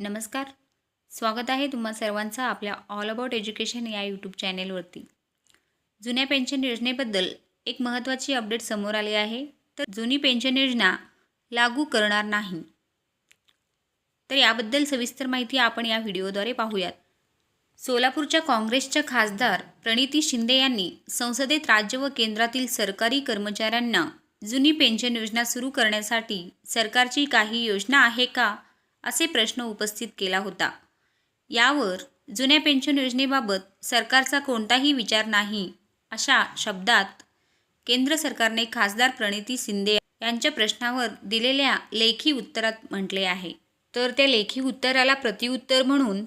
नमस्कार. स्वागत आहे तुम्हा सर्वांचं आपल्या ऑल अबाउट एज्युकेशन या यूट्यूब चॅनेलवरती जुन्या पेन्शन योजनेबद्दल एक महत्त्वाची अपडेट समोर आली आहे. तर जुनी पेन्शन योजना लागू करणार नाही. तर याबद्दल सविस्तर माहिती आपण या व्हिडिओद्वारे पाहूयात. सोलापूरच्या काँग्रेसच्या खासदार प्रणिती शिंदे यांनी संसदेत राज्य व केंद्रातील सरकारी कर्मचाऱ्यांना जुनी पेन्शन योजना सुरू करण्यासाठी सरकारची काही योजना आहे का? असे प्रश्न उपस्थित केला होता. यावर जुन्या पेन्शन योजनेबाबत सरकारचा कोणताही विचार नाही अशा शब्दात केंद्र सरकारने खासदार प्रणिती शिंदे यांच्या प्रश्नावर दिलेल्या लेखी उत्तरात म्हटले आहे. तर त्या लेखी उत्तराला प्रतिउत्तर म्हणून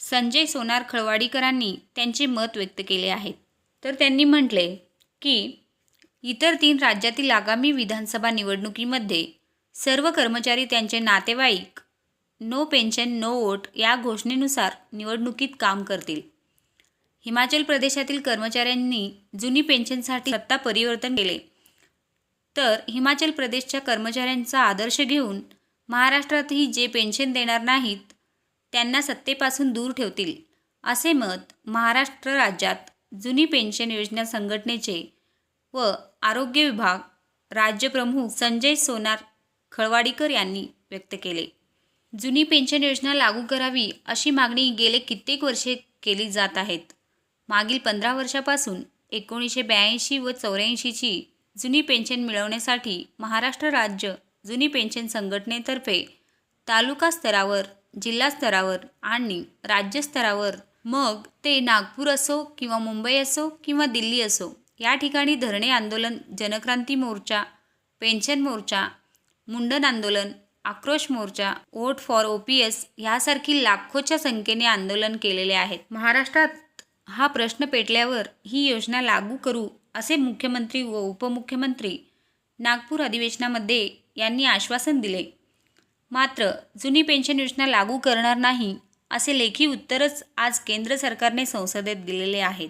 संजय सोनार खळवाडीकरांनी त्यांचे मत व्यक्त केले आहेत. तर त्यांनी म्हटले की इतर तीन राज्यातील आगामी विधानसभा निवडणुकीमध्ये सर्व कर्मचारी त्यांचे नातेवाईक नो पेन्शन नो वोट या घोषणेनुसार निवडणुकीत काम करतील. हिमाचल प्रदेशातील कर्मचाऱ्यांनी जुनी पेन्शनसाठी सत्ता परिवर्तन केले. तर हिमाचल प्रदेशच्या कर्मचाऱ्यांचा आदर्श घेऊन महाराष्ट्रातही जे पेन्शन देणार नाहीत त्यांना सत्तेपासून दूर ठेवतील असे मत महाराष्ट्र राज्यात जुनी पेन्शन योजना संघटनेचे व आरोग्य विभाग राज्यप्रमुख संजय सोनार खळवाडीकर यांनी व्यक्त केले. जुनी पेन्शन योजना लागू करावी अशी मागणी गेले कित्येक वर्षे केली जात आहेत. मागील पंधरा वर्षापासून एकोणीसशे ब्याऐंशी व चौऱ्याऐंशीची जुनी पेन्शन मिळवण्यासाठी महाराष्ट्र राज्य जुनी पेन्शन संघटनेतर्फे तालुका स्तरावर जिल्हा स्तरावर आणि राज्य स्तरावर मग ते नागपूर असो किंवा मुंबई असो किंवा दिल्ली असो या ठिकाणी धरणे आंदोलन जनक्रांती मोर्चा पेन्शन मोर्चा मुंडन आंदोलन आक्रोश मोर्चा vote for O P S ह्यासारखी लाखोच्या संख्येने आंदोलन केलेले आहेत. महाराष्ट्रात हा प्रश्न पेटल्यावर ही योजना लागू करू असे मुख्यमंत्री व उपमुख्यमंत्री नागपूर अधिवेशनामध्ये यांनी आश्वासन दिले. मात्र जुनी पेन्शन योजना लागू करणार नाही असे लेखी उत्तरच आज केंद्र सरकारने संसदेत दिलेले आहेत.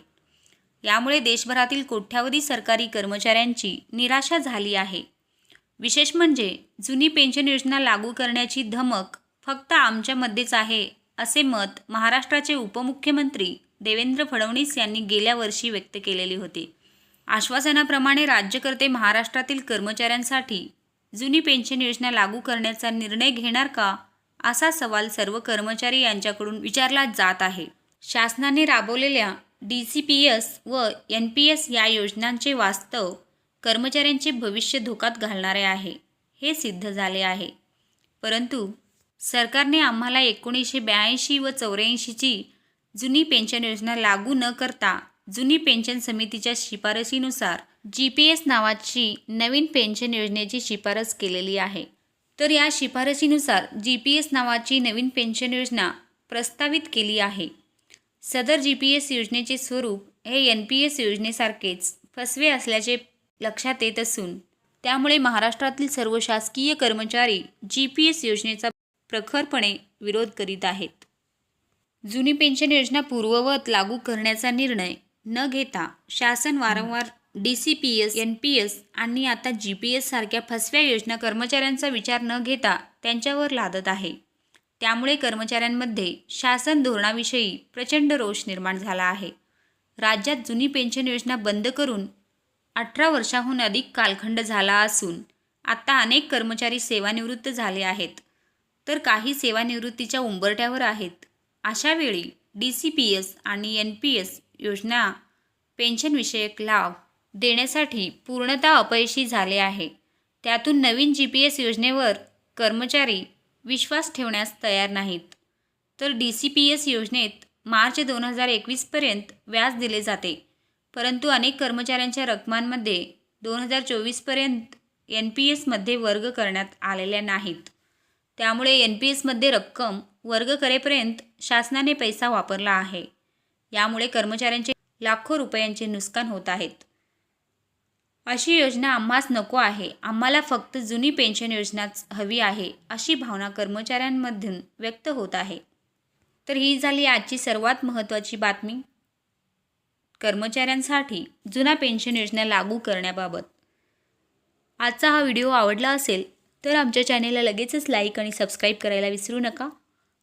यामुळे देशभरातील कोट्यावधी सरकारी कर्मचाऱ्यांची निराशा झाली आहे. विशेष म्हणजे जुनी पेन्शन योजना लागू करण्याची धमक फक्त आमच्यामध्येच आहे असे मत महाराष्ट्राचे उपमुख्यमंत्री देवेंद्र फडणवीस यांनी गेल्या वर्षी व्यक्त केलेले होते. आश्वासनाप्रमाणे राज्यकर्ते महाराष्ट्रातील कर्मचाऱ्यांसाठी जुनी पेन्शन योजना लागू करण्याचा निर्णय घेणार का असा सवाल सर्व कर्मचारी यांच्याकडून विचारला जात आहे. शासनाने राबवलेल्या डी सी पी एस व एन पी एस या योजनांचे वास्तव कर्मचाऱ्यांचे भविष्य धोक्यात घालणारे आहे हे सिद्ध झाले आहे. परंतु सरकारने आम्हाला एकोणीसशे ब्याऐंशी व चौऱ्याऐंशीची जुनी पेन्शन योजना लागू न करता जुनी पेन्शन समितीच्या शिफारसीनुसार जी पी एस नावाची नवीन पेन्शन योजनेची शिफारस केलेली आहे. तर या शिफारसीनुसार जी पी एस नावाची नवीन पेन्शन योजना प्रस्तावित केली आहे. सदर जी पी एस योजनेचे स्वरूप हे एन पी एस योजनेसारखेच फसवे असल्याचे लक्षात येत असून त्यामुळे महाराष्ट्रातील सर्व शासकीय कर्मचारी जी पी एस योजनेचा प्रखरपणे विरोध करीत आहेत. जुनी पेन्शन योजना पूर्ववत लागू करण्याचा निर्णय न घेता शासन वारंवार D C P S N P S आणि आता जी पी एस सारख्या फसव्या योजना कर्मचाऱ्यांचा विचार न घेता त्यांच्यावर लादत आहे. त्यामुळे कर्मचाऱ्यांमध्ये शासन धोरणाविषयी प्रचंड रोष निर्माण झाला आहे. राज्यात जुनी पेन्शन योजना बंद करून अठरा वर्षाहून अधिक कालखंड झाला असून आता अनेक कर्मचारी सेवानिवृत्त झाले आहेत. तर काही सेवानिवृत्तीच्या उंबरट्यावर आहेत. अशावेळी डी सी पी एस आणि एन पी एस योजना पेन्शनविषयक लाभ देण्यासाठी पूर्णतः अपयशी झाले आहे. त्यातून नवीन जी पी एस योजनेवर कर्मचारी विश्वास ठेवण्यास तयार नाहीत. तर डी सी पी एस योजनेत मार्च दोन हजार एकवीसपर्यंत व्याज दिले जाते. परंतु अनेक कर्मचाऱ्यांच्या रकमांमध्ये दोन हजार चोवीसपर्यंत एन पी एसमध्ये वर्ग करण्यात आलेल्या नाहीत. त्यामुळे एन पी एसमध्ये रक्कम वर्ग करेपर्यंत शासनाने पैसा वापरला आहे. यामुळे कर्मचाऱ्यांचे लाखो रुपयांचे नुकसान होत आहेत अशी योजना आम्हास नको आहे. आम्हाला फक्त जुनी पेन्शन योजनाच हवी आहे अशी भावना कर्मचाऱ्यांमधून व्यक्त होत आहे. तर ही झाली आजची सर्वात महत्त्वाची बातमी. कर्मचाऱ्यांसाठी जुना पेन्शन योजना लागू करण्याबाबत. आजचा हा व्हिडिओ आवडला असेल तर आमच्या चॅनेलला लगेचच लाईक आणि सबस्क्राईब करायला विसरू नका.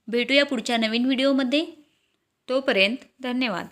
भेटूया पुढच्या नवीन व्हिडिओमध्ये. तोपर्यंत धन्यवाद.